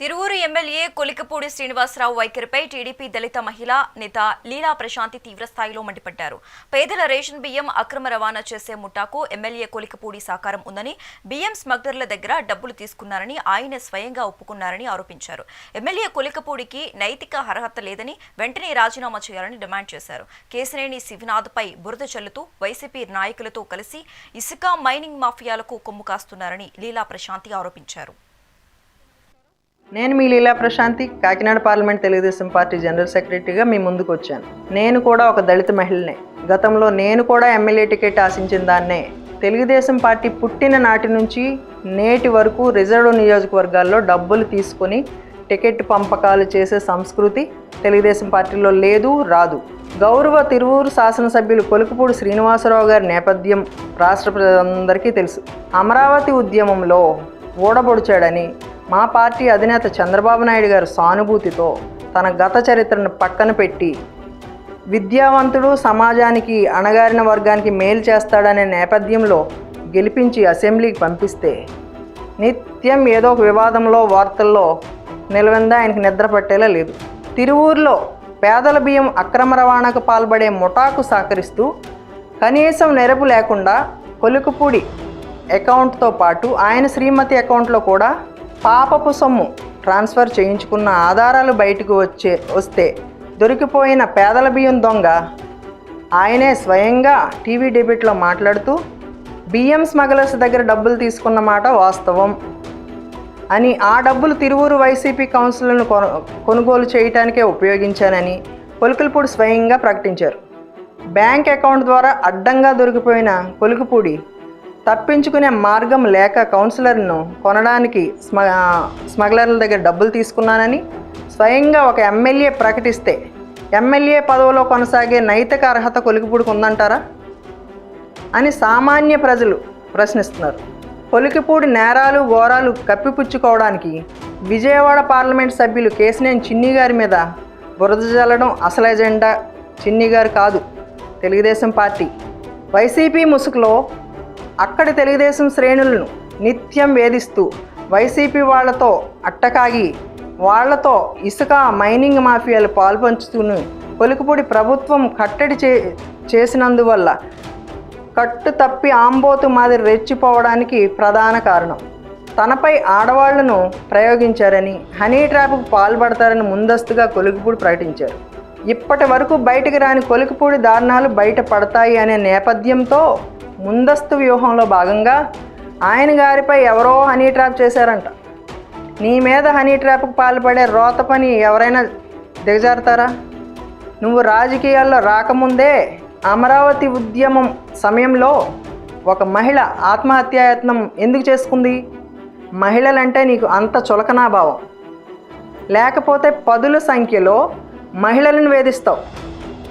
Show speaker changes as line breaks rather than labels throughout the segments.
Tiruvuru MLA Kolikapudi Srinivasarao వైఖరిపై TDP దళిత మహిళా నేత లీలా ప్రశాంతి తీవ్రస్థాయిలో మండిపడ్డారు. పేదల రేషన్ బియ్యం అక్రమ రవాణా చేసే ముఠాకు ఎమ్మెల్యే కొలికపూడి సహకారం ఉందని బియ్యం స్మగ్లర్ల దగ్గర డబ్బులు తీసుకున్నారని ఆయన స్వయంగా ఒప్పుకున్నారని ఆరోపించారు. ఎమ్మెల్యే కొలికపూడికి నైతిక అర్హత లేదని వెంటనే రాజీనామా చేయాలని డిమాండ్ చేశారు. కేశినేని శివనాథ్పై బురద చల్లుతూ వైసీపీ నాయకులతో కలిసి ఇసుక మైనింగ్ మాఫియాలకు కొమ్ము కాస్తున్నారని లీలా ప్రశాంతి ఆరోపించారు.
నేను మీ Leela Prashanthi Kakinada parliament Telugu Desam party general సెక్రటరీగా మీ ముందుకు వచ్చాను. నేను కూడా ఒక దళిత మహిళనే. గతంలో నేను కూడా ఎమ్మెల్యే టికెట్ ఆశించిన దాన్నే. తెలుగుదేశం పార్టీ పుట్టిన నాటి నుంచి నేటి వరకు రిజర్వ్ నియోజకవర్గాల్లో డబ్బులు తీసుకొని టికెట్ పంపకాలు చేసే సంస్కృతి తెలుగుదేశం పార్టీలో లేదు రాదు. గౌరవ తిరువూరు శాసనసభ్యులు కొలుకుపూడి శ్రీనివాసరావు గారి నేపథ్యం రాష్ట్ర ప్రజలందరికీ తెలుసు. అమరావతి ఉద్యమంలో ఓడబొడిచాడని మా పార్టీ అధినేత చంద్రబాబు నాయుడు గారు సానుభూతితో తన గత చరిత్రను పక్కన పెట్టి విద్యావంతుడు సమాజానికి అణగారిన వర్గానికి మేలు చేస్తాడనే నేపథ్యంలో గెలిపించి అసెంబ్లీకి పంపిస్తే నిత్యం ఏదో ఒక వివాదంలో వార్తల్లో నిలవందా ఆయనకి నిద్ర పట్టేలా లేదు. తిరువూరులో పేదల బియ్యం అక్రమ రవాణాకు పాల్పడే ముఠాకు సహకరిస్తూ కనీసం నెరపు లేకుండా కొలుకుపూడి అకౌంట్తో పాటు ఆయన శ్రీమతి అకౌంట్లో కూడా పాపపు సొమ్ము ట్రాన్స్ఫర్ చేయించుకున్న ఆధారాలు బయటకు వచ్చే వస్తే దొరికిపోయిన పేదల బియ్యం దొంగ. ఆయనే స్వయంగా టీవీ డెబిట్లో మాట్లాడుతూ బియ్యం స్మగ్లర్స్ దగ్గర డబ్బులు తీసుకున్న మాట వాస్తవం అని ఆ డబ్బులు తిరువూరు వైసీపీ కౌన్సిల్ను కొనుగోలు చేయటానికే ఉపయోగించానని కొలుకులపూడి స్వయంగా ప్రకటించారు. బ్యాంక్ అకౌంట్ ద్వారా అడ్డంగా దొరికిపోయిన కొలుకుపూడి తప్పించుకునే మార్గం లేక కౌన్సిలర్ను కొనడానికి స్మ స్మగ్లర్ల దగ్గర డబ్బులు తీసుకున్నానని స్వయంగా ఒక ఎమ్మెల్యే ప్రకటిస్తే ఎమ్మెల్యే పదవిలో కొనసాగే నైతిక అర్హత కొలికిపూడికి ఉందంటారా? అని సామాన్య ప్రజలు ప్రశ్నిస్తున్నారు. పొలికిపూడి నేరాలు ఘోరాలు కప్పిపుచ్చుకోవడానికి విజయవాడ పార్లమెంట్ సభ్యులు కేసినేని చిన్ని గారి మీద బురద జల్లడం అసలు ఎజెండా? చిన్ని గారు కాదు తెలుగుదేశం పార్టీ. వైసీపీ ముసుగులో అక్కడి తెలుగుదేశం శ్రేణులను నిత్యం వేధిస్తూ వైసీపీ వాళ్ళతో అట్టకాగి వాళ్ళతో ఇసుక మైనింగ్ మాఫియాలు పాల్పంచుతూను పొలికిపూడి ప్రభుత్వం కట్టడి చే చేసినందువల్ల కట్టు తప్పి ఆంబోతు మాదిరి రెచ్చిపోవడానికి ప్రధాన కారణం. తనపై ఆడవాళ్ళను ప్రయోగించారని హనీ ట్రాప్కు పాల్పడతారని ముందస్తుగా కొలుకుపూడి ప్రకటించారు. ఇప్పటి వరకు బయటకు రాని కొలుకుపూడి దారుణాలు బయట పడతాయి అనే నేపథ్యంతో ముందస్తు వ్యూహంలో భాగంగా ఆయన గారిపై ఎవరో హనీ ట్రాప్ చేశారంట. నీ మీద హనీ ట్రాప్కు పాల్పడే రోత పని ఎవరైనా దిగజారుతారా? నువ్వు రాజకీయాల్లో రాకముందే అమరావతి ఉద్యమం సమయంలో ఒక మహిళ ఆత్మహత్యాయత్నం ఎందుకు చేసుకుంది? మహిళలంటే నీకు అంత చులకనా భావం? లేకపోతే పదుల సంఖ్యలో మహిళలను వేధిస్తావు.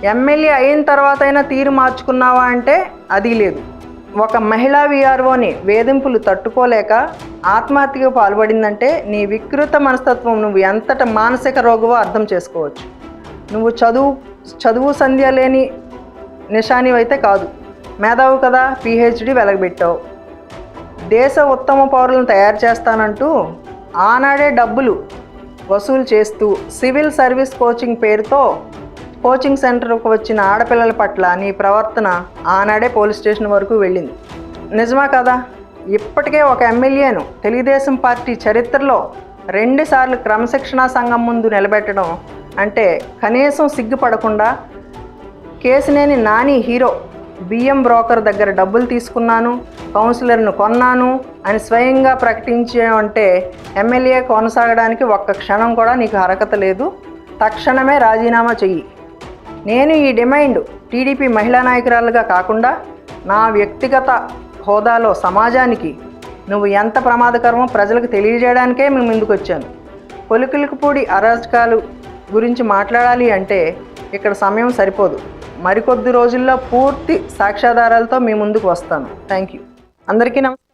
ఎమ్మెల్యే అయిన తర్వాత అయినా తీరు మార్చుకున్నావా అంటే అది లేదు. ఒక మహిళా విఆర్ఓని వేధింపులు తట్టుకోలేక ఆత్మహత్యకు పాల్పడిందంటే నీ వికృత మనస్తత్వం నువ్వు ఎంతట మానసిక రోగవో అర్థం చేసుకోవచ్చు. నువ్వు చదువు చదువు సంధ్య లేని నిషానివైతే కాదు. మేధావు కదా పిహెచ్డి వెలగబెట్టావు. దేశ ఉత్తమ పౌరులను తయారు చేస్తానంటూ ఆనాడే డబ్బులు వసూలు చేస్తూ సివిల్ సర్వీస్ కోచింగ్ పేరుతో కోచింగ్ సెంటర్కు వచ్చిన ఆడపిల్లల పట్ల నీ ప్రవర్తన ఆనాడే పోలీస్ స్టేషన్ వరకు వెళ్ళింది. నిజమా కదా? ఇప్పటికే ఒక ఎమ్మెల్యేను తెలుగుదేశం పార్టీ చరిత్రలో రెండుసార్లు క్రమశిక్షణా సంఘం ముందు నిలబెట్టడం అంటే కనీసం సిగ్గుపడకుండా కేసినేని నాని హీరో బియ్యం బ్రోకర్ దగ్గర డబ్బులు తీసుకున్నాను కౌన్సిలర్ను కొన్నాను అని స్వయంగా ప్రకటించామంటే ఎమ్మెల్యే కొనసాగడానికి ఒక్క క్షణం కూడా నీకు అర్హత లేదు. తక్షణమే రాజీనామా చెయ్యి. నేను ఈ డిమాండ్ టీడీపీ మహిళా నాయకురాలుగా కాకుండా నా వ్యక్తిగత హోదాలో సమాజానికి నువ్వు ఎంత ప్రమాదకరమో ప్రజలకు తెలియజేయడానికే మేము ముందుకు వచ్చాను పొలికలకుపూడి అరాచకాలు గురించి మాట్లాడాలి అంటే ఇక్కడ సమయం సరిపోదు. మరికొద్ది రోజుల్లో పూర్తి సాక్ష్యాధారాలతో మీ ముందుకు వస్తాను. థ్యాంక్ యూ అందరికీ నమస్కారం.